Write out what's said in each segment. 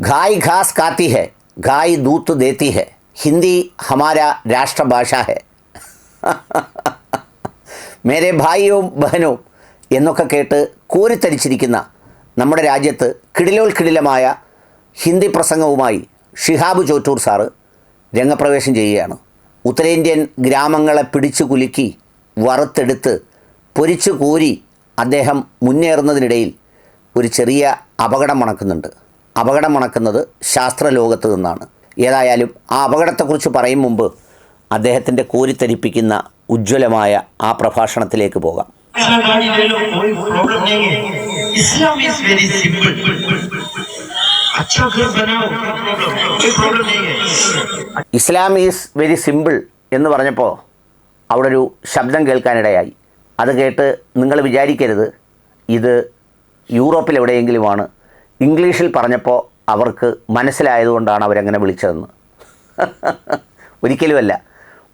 गाय घास खाती है गाय दूध देती है हिंदी हमारा രാഷ്ട്രഭാഷ है മേരെ ഭായിയോ ബഹനോ എന്നൊക്കെ കേട്ട് കോരിത്തരിച്ചിരിക്കുന്ന നമ്മുടെ രാജ്യത്ത് കിടിലോൽ കിടിലമായ ഹിന്ദി പ്രസംഗവുമായി ഷിഹാബ് ചോറ്റൂർ സാറ് രംഗപ്രവേശം ചെയ്യുകയാണ് ഉത്തരേന്ത്യൻ ഗ്രാമങ്ങളെ പിടിച്ചു കുലുക്കി വറുത്തെടുത്ത് പൊരിച്ചു കോരി അദ്ദേഹം മുന്നേറുന്നതിനിടയിൽ ഒരു ചെറിയ അപകടം മണക്കുന്നുണ്ട് അപകടം മണക്കുന്നത് ശാസ്ത്രലോകത്ത് നിന്നാണ് ഏതായാലും ആ അപകടത്തെക്കുറിച്ച് പറയും മുമ്പ് അദ്ദേഹത്തിൻ്റെ കോരിത്തരിപ്പിക്കുന്ന ഉജ്ജ്വലമായ ആ പ്രഭാഷണത്തിലേക്ക് പോകാം अच्छा गाड़ी ले लो कोई प्रॉब्लम नहीं है इस्लाम इज वेरी सिंपल अच्छा घर बनाओ कोई प्रॉब्लम नहीं है ഇസ്ലാം ഈസ് വെരി സിമ്പിൾ എന്ന് പറഞ്ഞപ്പോൾ അവിടെ ഒരു ശബ്ദം കേൾക്കാനിടയായി അത് കേട്ട് നിങ്ങൾ വിചാരിക്കരുത് ഇത് യൂറോപ്പിൽ എവിടെയെങ്കിലുമാണ് ഇംഗ്ലീഷിൽ പറഞ്ഞപ്പോൾ അവർക്ക് മനസ്സിലായതുകൊണ്ടാണ് അവരങ്ങനെ വിളിച്ചതെന്ന് ഒരിക്കലുമല്ല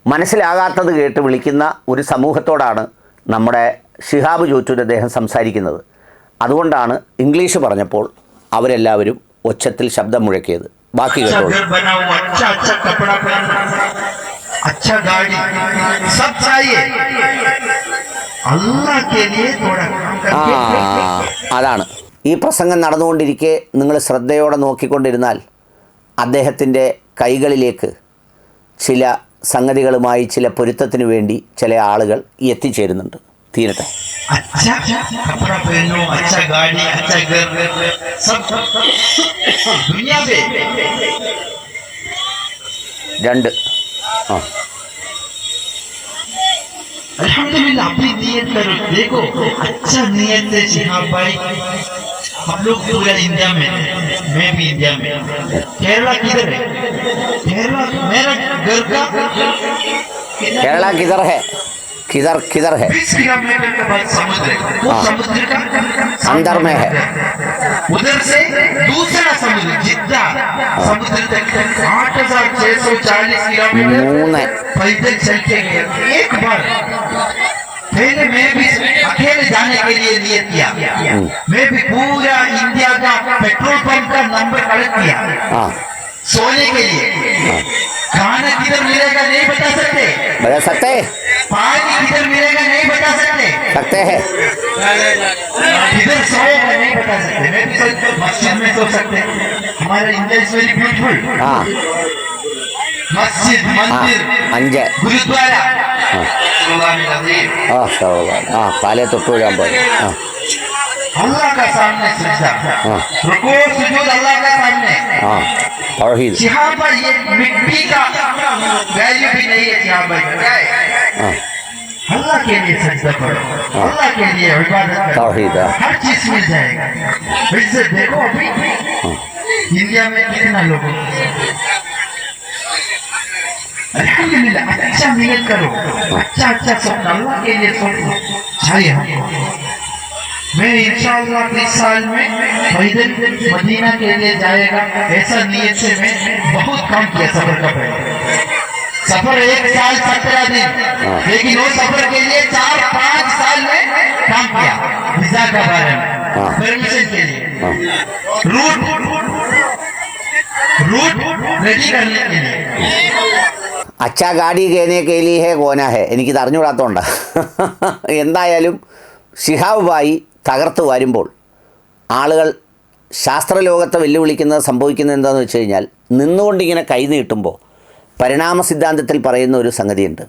മനസ്സിലാകാത്തത് കേട്ട് വിളിക്കുന്ന ഒരു സമൂഹത്തോടാണ് നമ്മുടെ ഷിഹാബ് ജോറ്റൂർ അദ്ദേഹം സംസാരിക്കുന്നത് അതുകൊണ്ടാണ് ഇംഗ്ലീഷ് പറഞ്ഞപ്പോൾ അവരെല്ലാവരും ഒച്ചത്തിൽ ശബ്ദം മുഴക്കിയത് ബാക്കി अच्छा കേട്ടോളൂ घर बनाओ अच्छा अच्छा कपड़ा पहनो अच्छा गाड़ी सब चाहिए अल्लाह के लिए थोड़ा काम ആ करके അതാണ് ഈ പ്രസംഗം നടന്നുകൊണ്ടിരിക്കെ നിങ്ങൾ ശ്രദ്ധയോടെ നോക്കിക്കൊണ്ടിരുന്നാൽ അദ്ദേഹത്തിൻ്റെ കൈകളിലേക്ക് ചില സംഗതികളുമായി ചില പൊരുത്തത്തിന് വേണ്ടി ചില ആളുകൾ എത്തിച്ചേരുന്നുണ്ട് തീരട്ടെ अच्छा कपड़ा पहनो अच्छा गाड़ी अच्छा घर सब दुनिया से രണ്ട് ആ अल्हम्दुलिल्लाह अपनी नीयत करो देखो अच्छा नीयत से शिहाब भाई हम लोग पूरा इंडिया में मैं भी इंडिया में केरला किधर है? केरला मेरा घर का केरला किधर है? किधर किधर है? हाँ। समुद्र का अंदर में है। उधर से दूसरा समुद्र जिद्दा। समुद्र तक आठ हज़ार छह सौ चालीस किलोमीटर पैदल चलते एक बार पहले मैं भी अकेले जाने के लिए नियत किया। मैं भी पूरा इंडिया का पेट्रोल पंप का नंबर कलेक्ट किया। सोने के लिए। खाना किधर मिलेगा नहीं बता सकते। बता सकते? पानी किधर मिलेगा नहीं बता सकते। सकते हैं। किधर सोएगा नहीं बता सकते। मैं भी सोचता हूँ, मस्जिद में सो सकते। हैं हमारा इंडिया इज़ वेरी ब्यूटीफुल हाँ। मस्जिद मंदिर अंजे गुरुद्वारा पहले तो प्रोग्राम बोल अल्लाह का सामने रुको सुजूद अल्लाह का सामने तौहीद पर ये मिट्टी का वैल्यू भी नहीं है पर अल्लाह के लिए सजदा करो अल्लाह के लिए इबादत करो हर चीज़ जाएगा फिर से देखो इंडिया में कितना लोग अल्हम्दुलिल्लाह अच्छा मेहनत करो अच्छा अच्छा सपना अल्लाह के लिए सोचो चाहिए मैं इंशाअल्लाह इस साल में पैदल मदीना के लिए जाएगा ऐसा नियत से मैं बहुत काम किया सफ़र का पहले सफ़र एक साल सत्रह दिन लेकिन वो सफ़र के लिए चार पाँच साल में काम किया वीज़ा का बारे में हाँ। परमिशन के लिए हाँ रूट रूट रेडी करने के लिए അച്ഛാ ഗാഡി കേനെ കേലി ഹേ കോന ഹേ. എനിക്കിത് അറിഞ്ഞുകൂടാത്തോണ്ട. എന്തായാലും ഷിഹാബ് ബായി തകർത്ത് വരുമ്പോൾ ആളുകൾ ശാസ്ത്രലോകത്തെ വെല്ലുവിളിക്കുന്നത് സംഭവിക്കുന്നത് എന്താണെന്ന് വെച്ച് കഴിഞ്ഞാൽ നിന്നുകൊണ്ടിങ്ങനെ കൈ നീട്ടുമ്പോൾ പരിണാമ സിദ്ധാന്തത്തിൽ പറയുന്ന ഒരു സംഗതിയുണ്ട്.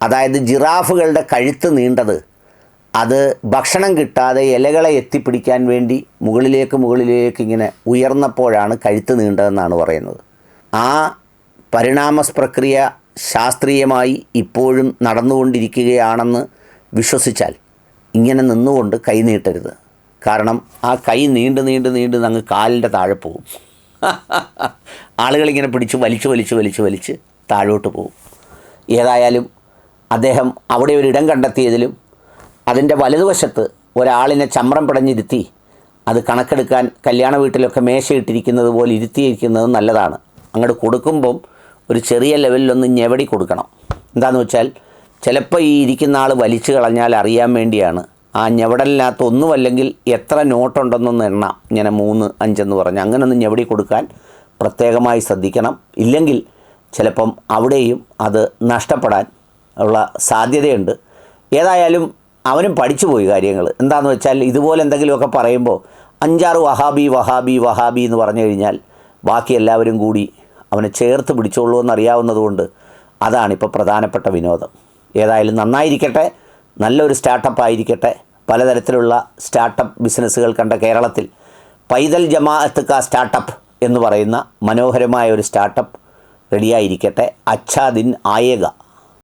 അതായത് ജിറാഫുകളുടെ കഴുത്ത് നീണ്ടത് അത് ഭക്ഷണം കിട്ടാതെ ഇലകളെ എത്തിപ്പിടിക്കാൻ വേണ്ടി മുകളിലേക്ക് മുകളിലേക്ക് ഇങ്ങനെ ഉയർന്നപ്പോഴാണ് കഴുത്ത് നീണ്ടതെന്നാണ് പറയുന്നത്. ആ പരിണാമ പ്രക്രിയ ശാസ്ത്രീയമായി ഇപ്പോഴും നടന്നുകൊണ്ടിരിക്കുകയാണെന്ന് വിശ്വസിച്ചാൽ ഇങ്ങനെ നിന്നുകൊണ്ട് കൈ നീട്ടരുത്. കാരണം ആ കൈ നീണ്ട് നീണ്ട് നീണ്ട് അങ്ങ് കാലിന്റെ താഴെ പോകും. ആളുകളിങ്ങനെ പിടിച്ച് വലിച്ചു വലിച്ചു വലിച്ചു വലിച്ച് താഴോട്ട് പോകും. ഏതായാലും അദ്ദേഹം അവിടെ ഒരു ഇടം കണ്ടെത്തിയതിലും അതിന്റെ വലതുവശത്ത് ഒരാളിനെ ചമ്രം പിടഞ്ഞിരുത്തി അത് കണക്കെടുക്കാൻ കല്യാണ വീട്ടിലൊക്കെ മേശയിട്ടിരിക്കുന്നത് പോലെ ഇരുത്തിയിരിക്കുന്നത് നല്ലതാണ്. അങ്ങോട്ട് കൊടുക്കുമ്പം ഒരു ചെറിയ ലെവലിലൊന്ന് ഞെവടി കൊടുക്കണം. എന്താണെന്ന് വെച്ചാൽ ചിലപ്പോൾ ഈ ഇരിക്കുന്ന ആൾ വലിച്ചു കളഞ്ഞാൽ അറിയാൻ വേണ്ടിയാണ്. ആ ഞെവടലിനകത്ത് ഒന്നുമല്ലെങ്കിൽ എത്ര നോട്ടുണ്ടെന്നൊന്ന് എണ്ണാം. ഇങ്ങനെ മൂന്ന് അഞ്ചെന്ന് പറഞ്ഞ്. അങ്ങനൊന്ന് ഞെവടി കൊടുക്കാൻ പ്രത്യേകമായി ശ്രദ്ധിക്കണം. ഇല്ലെങ്കിൽ ചിലപ്പം അവിടെയും അത് നഷ്ടപ്പെടാൻ ഉള്ള സാധ്യതയുണ്ട്. ഏതായാലും അവനും പഠിച്ചു പോയി കാര്യങ്ങൾ. എന്താണെന്ന് വെച്ചാൽ ഇതുപോലെ എന്തെങ്കിലുമൊക്കെ പറയുമ്പോൾ അഞ്ചാറ് വഹാബി വഹാബി വഹാബി എന്ന് പറഞ്ഞു കഴിഞ്ഞാൽ ബാക്കി എല്ലാവരും കൂടി അവനെ ചേർത്ത് പിടിച്ചോളൂ എന്നറിയാവുന്നതുകൊണ്ട് അതാണിപ്പോൾ പ്രധാനപ്പെട്ട വിനോദം. ഏതായാലും നന്നായിരിക്കട്ടെ നല്ലൊരു സ്റ്റാർട്ടപ്പ് ആയിരിക്കട്ടെ. പലതരത്തിലുള്ള സ്റ്റാർട്ടപ്പ് ബിസിനസ്സുകൾ കണ്ട കേരളത്തിൽ പൈതൽ ജമാഅത്ത് കാ സ്റ്റാർട്ടപ്പ് എന്ന് പറയുന്ന മനോഹരമായ ഒരു സ്റ്റാർട്ടപ്പ് റെഡിയായിരിക്കട്ടെ അച്ഛാദിൻ ആയേക